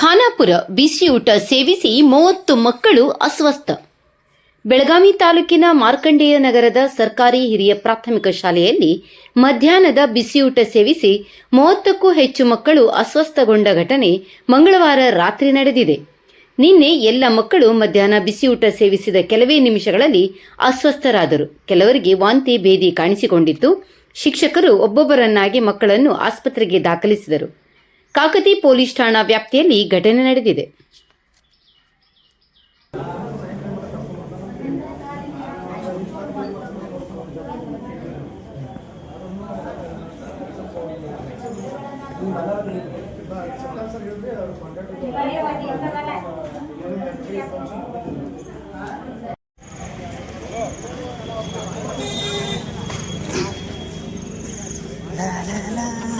ಖಾನಾಪುರ ಬಿಸಿಯೂಟ ಸೇವಿಸಿ ಮೂವತ್ತು ಮಕ್ಕಳು ಅಸ್ವಸ್ಥ. ಬೆಳಗಾವಿ ತಾಲೂಕಿನ ಮಾರ್ಕಂಡೇಯ ನಗರದ ಸರ್ಕಾರಿ ಹಿರಿಯ ಪ್ರಾಥಮಿಕ ಶಾಲೆಯಲ್ಲಿ ಮಧ್ಯಾಹ್ನದ ಬಿಸಿಯೂಟ ಸೇವಿಸಿ ಮೂವತ್ತಕ್ಕೂ ಹೆಚ್ಚು ಮಕ್ಕಳು ಅಸ್ವಸ್ಥಗೊಂಡ ಘಟನೆ ಮಂಗಳವಾರ ರಾತ್ರಿ ನಡೆದಿದೆ. ನಿನ್ನೆ ಎಲ್ಲ ಮಕ್ಕಳು ಮಧ್ಯಾಹ್ನ ಬಿಸಿಯೂಟ ಸೇವಿಸಿದ ಕೆಲವೇ ನಿಮಿಷಗಳಲ್ಲಿ ಅಸ್ವಸ್ಥರಾದರು. ಕೆಲವರಿಗೆ ವಾಂತಿ ಭೇದಿ ಕಾಣಿಸಿಕೊಂಡಿತ್ತು. ಶಿಕ್ಷಕರು ಒಬ್ಬೊಬ್ಬರನ್ನಾಗಿ ಮಕ್ಕಳನ್ನು ಆಸ್ಪತ್ರೆಗೆ ದಾಖಲಿಸಿದರು. ಕಾಕತಿ ಪೊಲೀಸ್ ಠಾಣಾ ವ್ಯಾಪ್ತಿಯಲ್ಲಿ ಘಟನೆ ನಡೆದಿದೆ. ಎರ್ನಾಳ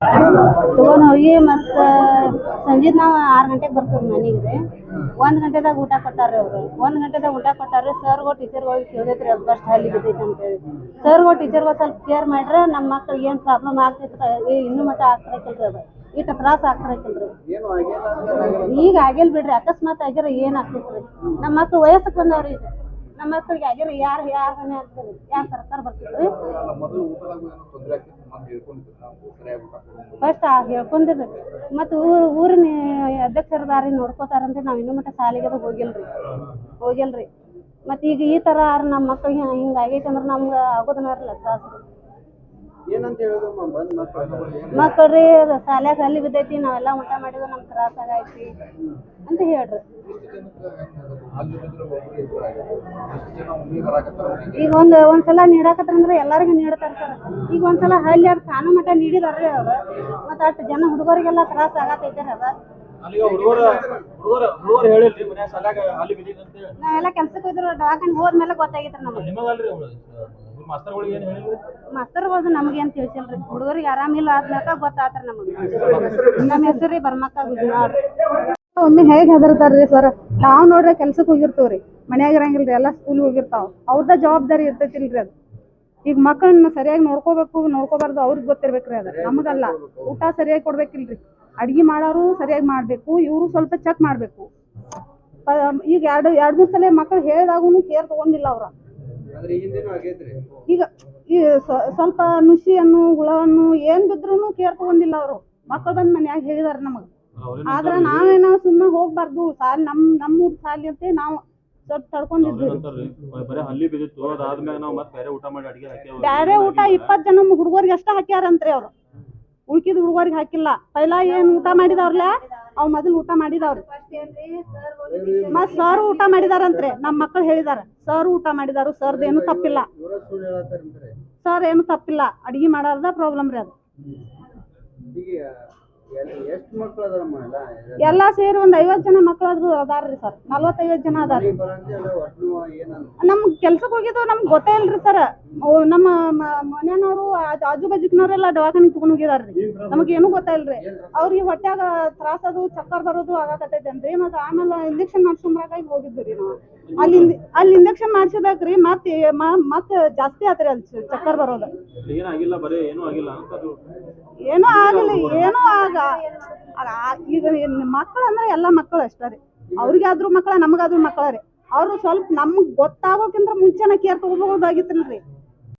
ತಗೊಂಡ್ ಹೋಗಿ ಮತ್ತ ಸಂಜೆ ನಾವ್ ಆರ್ ಗಂಟೆಗ್ ಬರ್ತೇವ್ ಮನೆಗೆ. ರೀ ಒಂದ್ ಗಂಟೆದಾಗ ಊಟ ಕೊಟ್ಟಾರ ಅವ್ರು. ಒಂದ್ ಗಂಟೆದಾಗ ಊಟ ಕೊಟ್ಟಾರ ಸರ್ಗೋ ಟೀಚರ್ಗೋ ಕೇಳಿದ್ರಿ ಅದು ಬಸ್ ಅಲ್ಲಿ ಬಿದ್ದೈತೆ ಅಂತೇಳಿ. ಸರ್ಗೋ ಟೀಚರ್ಗಳು ಸ್ವಲ್ಪ ಕೇರ್ ಮಾಡ್ರೆ ನಮ್ ಮಕ್ಳಿಗೆ ಏನ್ ಪ್ರಾಬ್ಲಮ್ ಆಗ್ತೈತೆ ಇನ್ನೂ ಮಟ್ಟ ಆಗ್ತಿರಕಿಲ್ರಿ ಅದು. ಇಷ್ಟ ತ್ರಾಸ ಆಗ್ತಿರಕಿಲ್ರಿ ಈಗ ಆಗಿಲ್ ಬಿಡ್ರಿ ಅಕಸ್ಮಾತ್ ಆಗಿರ ಏನ್ ಆಗ್ತೈತ್ರಿ. ನಮ್ಮ ಮಕ್ಳು ವಯಸ್ಸಿಗೆ ಬಂದವ್ರಿ ಈಗ. ನಮ್ಮ ಮಕ್ಕಳಿಗೆ ಆಗ್ಯಾರ ಯಾರು ಯಾರ ಮನೆ ಆಗ್ತದೆ ಯಾರ ಸರ್ಕಾರ ಬರ್ತಿದ್ರು ಫಸ್ಟ್ ಹೇಳ್ಕೊಂಡಿರ್ರಿ ಮತ್ತು ಊರು ಊರಿನ ಅಧ್ಯಕ್ಷರದಾರಿ ನೋಡ್ಕೋತಾರಂತ ನಾವು ಇನ್ನೂ ಮಟ್ಟ ಸಾಲಿಗೆ ಅದು ಹೋಗಿಲ್ರಿ ಹೋಗಿಲ್ರಿ ಮತ್ತು ಈಗ ಈ ಥರ ನಮ್ಮ ಮಕ್ಕಳಿಗೆ ಹಿಂಗೆ ಆಗೈತೆ ಅಂದ್ರೆ ನಮ್ಗೆ ಆಗೋದನ್ನ ಇರಲ್ಲ ತ್ರಾಸ ಏನಂತ ಹೇಳೋದು ಬಂದ್ ಮಕ್ಕಳು ಮಕ್ಕಳು ಸಾಲ್ಯಾಗ ಅಲ್ಲಿ ಬಿದ್ದೈತಿ ನಾವೆಲ್ಲ ಊಟ ಮಾಡಿದ್ರು ನಮ್ಗೆ ತ್ರಾಸ ಆಗೈತಿ ಅಂತ ಹೇಳ್ರಿ. ಈಗ ಒಂದು ಒಂದ್ಸಲ ನೀಡಾಕತ್ರ ಅಂದ್ರೆ ಎಲ್ಲಾರಿಗೂ ನೀಡ್ತಾರ ಸರ್. ಈಗ ಒಂದ್ಸಲ ಹಳ್ಳಿ ಅವ್ರ ಸ್ಥಾನ ಮಟ್ಟ ನೀಡಿದಾರ್ರಿ ಅವ್ರು. ಮತ್ತ ಅಷ್ಟು ಜನ ಹುಡುಗರಿಗೆಲ್ಲ ತ್ರಾಸ ಆಗತೈತಿರ ಅದ ನಾವೆಲ್ಲ ಕೆಲ್ಸಕ್ಕೆ ಹೋದ್ರು ದವಾಖಾನೆ ಹೋದ್ಮೇಲೆ ಗೊತ್ತಾಗೈತ್ರಿ ನಮಗೆ. ಮಾಸ್ತರ್ಗಳಿಗೆ ಏನು ನಮ್ಗೆ ಏನ್ ತಿಳ್ಸಿಲ್ರಿ? ಹುಡುಗರಿಗೆ ಆರಾಮಿಲ್ಲ ಆದ್ಮ್ಯಾಕ ಗೊತ್ತಾತ್ರ ನಮಗೆ. ನಮ್ಮ ಹೆಸರು ಬರ್ಮಕ್ಕ ಗುಜ್ನಾಳ್ ಒಮ್ಮೆ ಹೇಗೆ ಹೆದರ್ತಾರ್ರಿ ಸರ್ ನಾವು ನೋಡ್ರಿ ಕೆಲ್ಸಕ್ಕೆ ಹೋಗಿರ್ತೇವ್ರಿ. ಮನ್ಯಾಗ ಇರಂಗಿಲ್ರಿ, ಎಲ್ಲಾ ಸ್ಕೂಲ್ ಹೋಗಿರ್ತಾವ. ಅವ್ರದ ಜವಾಬ್ದಾರಿ ಇರ್ತೈತಿಲ್ರಿ ಅದು. ಈಗ ಮಕ್ಕಳನ್ನ ಸರಿಯಾಗಿ ನೋಡ್ಕೋಬೇಕು, ನೋಡ್ಕೋಬಾರ್ದು ಅವ್ರಿಗೆ ಗೊತ್ತಿರ್ಬೇಕ್ರಿ ಅದು. ನಮಗಲ್ಲ. ಊಟ ಸರಿಯಾಗಿ ಕೊಡ್ಬೇಕಿಲ್ರಿ. ಅಡ್ಗಿ ಮಾಡೋರು ಸರಿಯಾಗಿ ಮಾಡ್ಬೇಕು, ಇವರು ಸ್ವಲ್ಪ ಚೆಕ್ ಮಾಡ್ಬೇಕು. ಈಗ ಎರಡು, ಎರಡ್ ಮೂರ್ ಸಲ ಮಕ್ಳು ಹೇಳಿದಾಗೂ ಕೇರ್ ತಗೊಂಡಿಲ್ಲ ಅವ್ರ. ಈಗ ಈ ಸ್ವ- ಸ್ವಲ್ಪ ನುಸಿಯನ್ನು ಹುಳವನ್ನು ಏನ್ ಬಿದ್ರು ಕೇರ್ ತಗೊಂಡಿಲ್ಲ ಅವರು. ಮಕ್ಕಳು ಬಂದ್ ಮನ್ಯಾಗ ಹೇಳಿದಾರ ನಮಗ್. ಆದ್ರ ನಾವೇನೋ ಸುಮ್ಮನೆ ಹೋಗ್ಬಾರ್ದು. ಸಾಲ್ ನಮ್ ನಮ್ಮೂರ್ ಸಾಲಿ ಅಂತ ನಾವು ಸ್ವಲ್ಪ ತಡ್ಕೊಂಡಿದ್ವಿ. ಬರೀ ಹಲ್ಲಿ ಬಿದ್ದಿತ್ತು. ಅದಾದ್ಮ್ಯಾಗ ನಾವು ಮತ್ತೆ ಬೇರೆ ಊಟ ಮಾಡಿ ಅಡಿಗೆ ಹಾಕಿ ಬ್ಯಾರೆ ಊಟ ಇಪ್ಪತ್ ಜನ ಹುಡುಗರಿಗೆ ಅಷ್ಟ ಹಾಕ್ಯಾರಂತ್ರಿ ಅವ್ರು? ಉಳ್ಕಿದ ಹುಡುಗರಿಗೆ ಹಾಕಿಲ್ಲ. ಪೈಲಾ ಏನ್ ಊಟ ಮಾಡಿದವ್ರಲ್ಲ ಅವ್ ಮೊದಲು ಊಟ ಮಾಡಿದವ್ರಿ. ಮತ್ ಸರ್ ಊಟ ಮಾಡಿದಾರಂತ್ರಿ. ನಮ್ ಮಕ್ಳು ಹೇಳಿದಾರ. ಸರ್ ಊಟ ಮಾಡಿದಾರು ಸರ್ದ ಏನು ತಪ್ಪಿಲ್ಲ. ಸರ್ ಏನು ತಪ್ಪಿಲ್ಲ. ಅಡಿಗೆ ಮಾಡಾರ್ದ ಪ್ರಾಬ್ಲಮ್ ರೀ ಅದು. ಎಲ್ಲ ಸೇರಿ ಒಂದ್ ಐವತ್ ಜನ ಮಕ್ಳು ಅದಾರ್ರಿ ಸರ್ ನಲ್ವತ್ತೈವತ್ ಜನ ಅದಾರ. ನಮ್ಮ ಅಲ್ಲ ಒಟ್ಟು ಏನಂತ ನಮ್ ಕೆಲ್ಸಕ್ ಹೋಗಿದ್ದು ನಮ್ಗ್ ಗೊತ್ತೇ ಇಲ್ರಿ ಸರ್ ನಮ್ಮ ಮ- ಮನ್ಯಾನವ್ರು ಆಜ್- ಆಜು ಬಾಜುಕ್ನವ್ರೆಲ್ಲ ಹೋಗಿದಾರ ತಗೊಂಡ್ ಹೋಗಿದಾರ್ರಿ ಏನೂ ಏನು ಗೊತ್ತಾಯಿಲ್ರಿ ಅವ್ರಿಗೆ ಹೊಟ್ಯಾಗ ತ್ರಾಸ ಅದು ಚಕ್ಕರ್ ಬರೋದು ಆಗಾಕತ್ತೈತೇನ್ರಿ ಮತ್ತೆ ಆಮೇಲೆ ಇಂಜೆಕ್ಷನ್ ಮಾಡ್ಸ್ಕೊಂಬರಾಕಾಗಿ ಹೋಗಿದ್ವಿ ರೀ ನಾವು. ಅಲ್ಲಿ ಅಲ್ಲಿ ಇಂಜೆಕ್ಷನ್ ಮಾಡ್ಸಿದಾಕ್ರಿ ಮತ್ತೆ ಮ- ಮತ್ತ್ ಜಾಸ್ತಿ ಆತ್ರಿ ಅಲ್ಲಿ ಚಕ್ಕರ್ ಬರೋದು. ಏನಾಗಿಲ್ಲ ಬರೀ ಏನೂ ಆಗಿಲ್ಲ ಏನೂ ಆಗಲಿ ಏನೂ ಆಗ ಈಗ ಮಕ್ಕಳು ಅಂದ್ರೆ ಎಲ್ಲ ಮಕ್ಕಳು ಅಷ್ಟೇ ರೀ. ಅವ್ರಿಗಾದ್ರೂ ಮಕ್ಕಳ ನಮಗಾದ್ರೂ ಮಕ್ಕಳ ರೀ. ಅವ್ರು ಸ್ವಲ್ಪ ನಮ್ಗ್ ಗೊತ್ತಾಗೋಕ್ಕಿಂತ ಮುಂಚೆನೆ ಕೇರ್ ತಗೋಬೋದಾಗಿತ್ತಲ್ರಿ.